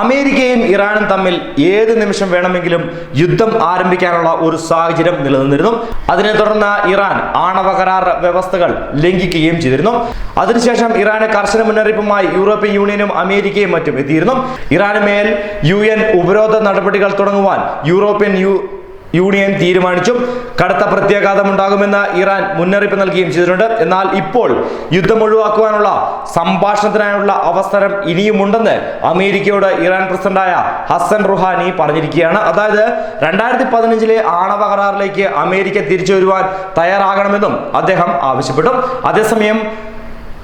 അമേരിക്കയും ഇറാനും തമ്മിൽ ഏത് നിമിഷം വേണമെങ്കിലും യുദ്ധം ആരംഭിക്കാനുള്ള ഒരു സാഹചര്യം നിലനിന്നിരുന്നു. അതിനെ തുടർന്ന് ഇറാൻ ആണവ കരാർ വ്യവസ്ഥകൾ ലംഘിക്കുകയും ചെയ്തിരുന്നു. അതിനുശേഷം ഇറാന് കർശന മുന്നറിയിപ്പുമായി യൂറോപ്യൻ യൂണിയനും അമേരിക്കയും മറ്റും എത്തിയിരുന്നു. ഇറാന് മേൽ യു എൻ ഉപരോധ നടപടികൾ തുടങ്ങുവാൻ യൂറോപ്യൻ യു യൂണിയൻ തീരുമാനിച്ചും കടുത്ത പ്രത്യാഘാതമുണ്ടാകുമെന്ന് ഇറാൻ മുന്നറിയിപ്പ് നൽകുകയും ചെയ്തിട്ടുണ്ട്. എന്നാൽ ഇപ്പോൾ യുദ്ധം ഒഴിവാക്കുവാനുള്ള സംഭാഷണത്തിനായുള്ള അവസരം ഇനിയുമുണ്ടെന്ന് അമേരിക്കയോട് ഇറാൻ പ്രസിഡന്റായ ഹസൻ റുഹാനി പറഞ്ഞിരിക്കുകയാണ്. അതായത് രണ്ടായിരത്തി പതിനഞ്ചിലെ ആണവ കരാറിലേക്ക് അമേരിക്ക തിരിച്ചു വരുവാൻ തയ്യാറാകണമെന്നും അദ്ദേഹം ആവശ്യപ്പെട്ടു. അതേസമയം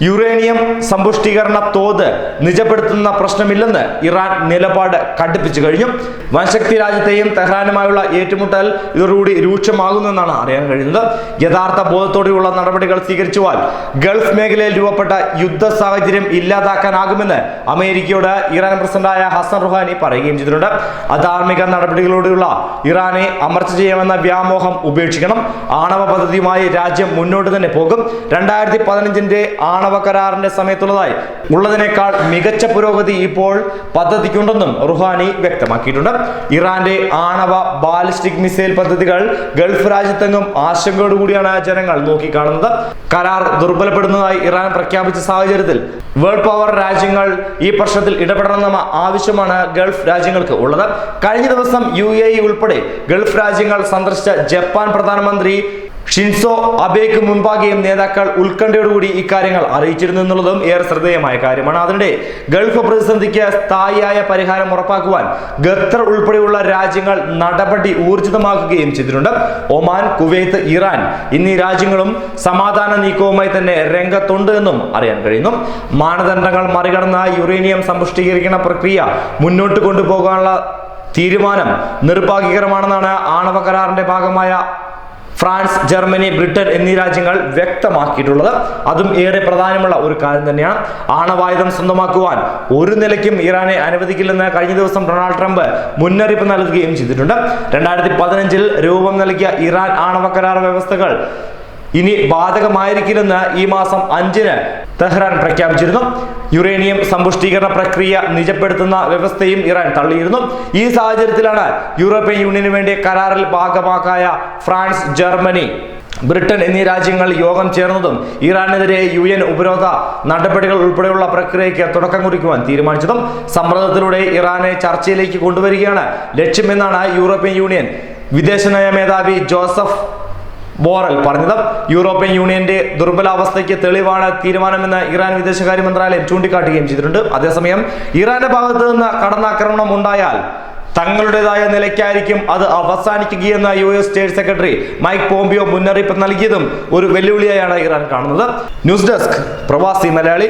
യുറേനിയം സമ്പുഷ്ടീകരണ തോത് നിജപ്പെടുത്തുന്ന പ്രശ്നമില്ലെന്ന് ഇറാൻ നിലപാട് കടുപ്പിച്ചു കഴിഞ്ഞു. വൻശക്തി രാജ്യത്തെയും തെഹ്റാനുമായുള്ള ഏറ്റുമുട്ടൽ ഇതോടുകൂടി രൂക്ഷമാകുന്നെന്നാണ് അറിയാൻ കഴിയുന്നത്. യഥാർത്ഥ ബോധത്തോടെയുള്ള നടപടികൾ സ്വീകരിച്ചുവാൽ ഗൾഫ് മേഖലയിൽ രൂപപ്പെട്ട യുദ്ധ സാഹചര്യം ഇല്ലാതാക്കാനാകുമെന്ന് അമേരിക്കയോട് ഇറാൻ പ്രസിഡന്റായ ഹസൻ റുഹാനി പറയുകയും ചെയ്തിട്ടുണ്ട്. അധാർമിക നടപടികളോടുള്ള ഇറാനെ അമർച്ച ചെയ്യാമെന്ന വ്യാമോഹം ഉപേക്ഷിക്കണം. ആണവ പദ്ധതിയുമായി രാജ്യം മുന്നോട്ട് തന്നെ പോകും. രണ്ടായിരത്തി പതിനഞ്ചിന്റെ ആണവ കരാറിന്റെ സമയത്തുള്ളതായി. ഉള്ളതിനേക്കാൾ മികച്ച പുരോഗതി ഇപ്പോൾ പദ്ധതിക്കുണ്ടെന്നും റുഹാനി വ്യക്തമാക്കിയിട്ടുണ്ട്. ഇറാന്റെ ആണവ ബാലിസ്റ്റിക് മിസൈൽ പദ്ധതികൾ ഗൾഫ് രാജ്യത്തെങ്ങും ആശങ്കയോടുകൂടിയാണ് ജനങ്ങൾ നോക്കിക്കാണുന്നത്. കരാർ ദുർബലപ്പെടുന്നതായി ഇറാൻ പ്രഖ്യാപിച്ച സാഹചര്യത്തിൽ വേൾഡ് പവർ രാജ്യങ്ങൾ ഈ പ്രശ്നത്തിൽ ഇടപെടണമെന്ന ആവശ്യമാണ് ഗൾഫ് രാജ്യങ്ങൾക്ക് ഉള്ളത്. കഴിഞ്ഞ ദിവസം യു ഉൾപ്പെടെ ഗൾഫ് രാജ്യങ്ങൾ സന്ദർശിച്ച ജപ്പാൻ പ്രധാനമന്ത്രി ഷിൻസോ അബേക്ക് മുൻപാകെയും നേതാക്കൾ ഉത്കണ്ഠയോടുകൂടി ഇക്കാര്യങ്ങൾ അറിയിച്ചിരുന്നു എന്നുള്ളതും ഏറെ ശ്രദ്ധേയമായ കാര്യമാണ്. അതിനിടെ ഗൾഫ് പ്രതിസന്ധിക്ക് സ്ഥായിയായ പരിഹാരം ഉറപ്പാക്കുവാൻ ഖത്തർ ഉൾപ്പെടെയുള്ള രാജ്യങ്ങൾ നടപടി ഊർജിതമാക്കുകയും ചെയ്തിട്ടുണ്ട്. ഒമാൻ കുവൈത്ത് ഇറാൻ എന്നീ രാജ്യങ്ങളും സമാധാന നീക്കവുമായി തന്നെ രംഗത്തുണ്ട് എന്നും അറിയാൻ കഴിയുന്നു. മാനദണ്ഡങ്ങൾ മറികടന്ന യുറേനിയം സമ്പുഷ്ടീകരിക്കുന്ന പ്രക്രിയ മുന്നോട്ട് കൊണ്ടുപോകാനുള്ള തീരുമാനം നിർഭാഗ്യകരമാണെന്നാണ് ആണവ കരാറിന്റെ ഭാഗമായ ഫ്രാൻസ് ജർമ്മനി ബ്രിട്ടൻ എന്നീ രാജ്യങ്ങൾ വ്യക്തമാക്കിയിട്ടുള്ളത്. അതും ഏറെ പ്രധാനമുള്ള ഒരു കാര്യം തന്നെയാണ്. ആണവായുധം സ്വന്തമാക്കുവാൻ ഒരു നിലയ്ക്കും ഇറാനെ അനുവദിക്കില്ലെന്ന് കഴിഞ്ഞ ദിവസം ഡൊണാൾഡ് ട്രംപ് മുന്നറിയിപ്പ് നൽകുകയും ചെയ്തിട്ടുണ്ട്. രണ്ടായിരത്തി പതിനഞ്ചിൽ രൂപം നൽകിയ ഇറാൻ ആണവ കരാർ വ്യവസ്ഥകൾ ഇനി ബാധകമായിരിക്കില്ലെന്ന് ഈ മാസം അഞ്ചിന് തെഹ്റാൻ പ്രഖ്യാപിച്ചിരുന്നു. യുറേനിയം സമ്പുഷ്ടീകരണ പ്രക്രിയ നിജപ്പെടുത്തുന്ന വ്യവസ്ഥയും ഇറാൻ തള്ളിയിരുന്നു. ഈ സാഹചര്യത്തിലാണ് യൂറോപ്യൻ യൂണിയന് വേണ്ടി കരാറിൽ ഭാഗമാക്കായ ഫ്രാൻസ് ജർമ്മനി ബ്രിട്ടൻ എന്നീ രാജ്യങ്ങൾ യോഗം ചേർന്നതും ഇറാനെതിരെ യു എൻ ഉപരോധ നടപടികൾ ഉൾപ്പെടെയുള്ള പ്രക്രിയയ്ക്ക് തുടക്കം കുറിക്കുവാൻ തീരുമാനിച്ചതും സമ്മർദ്ദത്തിലൂടെ ഇറാനെ ചർച്ചയിലേക്ക് കൊണ്ടുവരികയാണ് ലക്ഷ്യമെന്നാണ് യൂറോപ്യൻ യൂണിയൻ വിദേശനയ മേധാവി ജോസഫ് ബോറൽ പറഞ്ഞത് യൂറോപ്യൻ യൂണിയന്റെ ദുർബലാവസ്ഥയ്ക്ക് തെളിവാണ് തീരുമാനമെന്ന് ഇറാൻ വിദേശകാര്യ മന്ത്രാലയം ചൂണ്ടിക്കാട്ടുകയും ചെയ്തിട്ടുണ്ട്. അതേസമയം ഇറാന്റെ ഭാഗത്ത് നിന്ന് കടന്നാക്രമണം ഉണ്ടായാൽ തങ്ങളുടേതായ നിലയ്ക്കായിരിക്കും അത് അവസാനിക്കുകയെന്ന് U S state secretary Mike Pompeo മുന്നറിയിപ്പ് നൽകിയതും ഒരു വെല്ലുവിളിയായാണ് ഇറാൻ കാണുന്നത്. News desk Pravasi Malayali